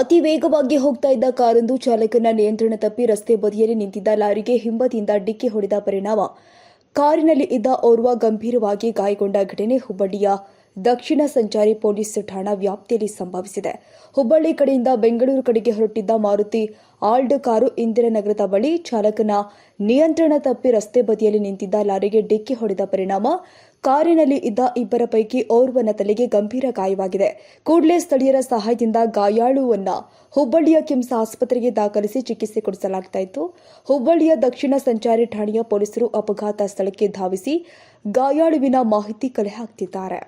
ಅತಿ ವೇಗವಾಗಿ ಹೋಗ್ತಾ ಇದ್ದ ಕಾರೊಂದು ಚಾಲಕನ ನಿಯಂತ್ರಣ ತಪ್ಪಿ ರಸ್ತೆ ಬದಿಯಲ್ಲಿ ನಿಂತಿದ್ದ ಲಾರಿಗೆ ಹಿಂಬದಿಯಿಂದ ಡಿಕ್ಕಿ ಹೊಡೆದ ಪರಿಣಾಮ. ಕಾರಿನಲ್ಲಿ ಇದ್ದ ಓರ್ವ ಗಂಭೀರವಾಗಿ ಗಾಯಗೊಂಡ ಘಟನೆ ಹುಬ್ಬಳ್ಳಿಯ ದಕ್ಷಿಣ ಸಂಚಾರಿ ಪೊಲೀಸ್ ಠಾಣಾ ವ್ಯಾಪ್ತಿಯಲ್ಲಿ ಸಂಭವಿಸಿದೆ. ಹುಬ್ಬಳ್ಳಿ ಕಡೆಯಿಂದ ಬೆಂಗಳೂರು ಕಡೆಗೆ ಹೊರಟಿದ್ದ ಮಾರುತಿ ಆಲ್ಡ್ ಕಾರು ಇಂದಿರಾನಗರದ ಬಳಿ ಚಾಲಕನ ನಿಯಂತ್ರಣ ತಪ್ಪಿ ರಸ್ತೆ ಬದಿಯಲ್ಲಿ ನಿಂತಿದ್ದ ಲಾರಿಗೆ ಡಿಕ್ಕಿ ಹೊಡೆದ ಪರಿಣಾಮ. ಕಾರಿನಲ್ಲಿ ಇದ್ದ ಇಬ್ಬರ ಪೈಕಿ ಓರ್ವನ ತಲೆಗೆ ಗಂಭೀರ ಗಾಯವಾಗಿದೆ. ಕೂಡಲೇ ಸ್ಥಳೀಯರ ಸಹಾಯದಿಂದ ಗಾಯಾಳುವನ್ನ ಹುಬ್ಬಳ್ಳಿಯ ಕಿಮ್ಸ್ ಆಸ್ಪತ್ರೆಗೆ ದಾಖಲಿಸಿ ಚಿಕಿತ್ಸೆ ಕೊಡಿಸಲಾಗ್ತಾ ಹುಬ್ಬಳ್ಳಿಯ ದಕ್ಷಿಣ ಸಂಚಾರಿ ಠಾಣೆಯ ಪೊಲೀಸರು ಅಪಘಾತ ಸ್ಥಳಕ್ಕೆ ಧಾವಿಸಿ ಗಾಯಾಳುವಿನ ಮಾಹಿತಿ ಕಲೆ ಹಾಕ್ತಿದ್ದಾರೆ.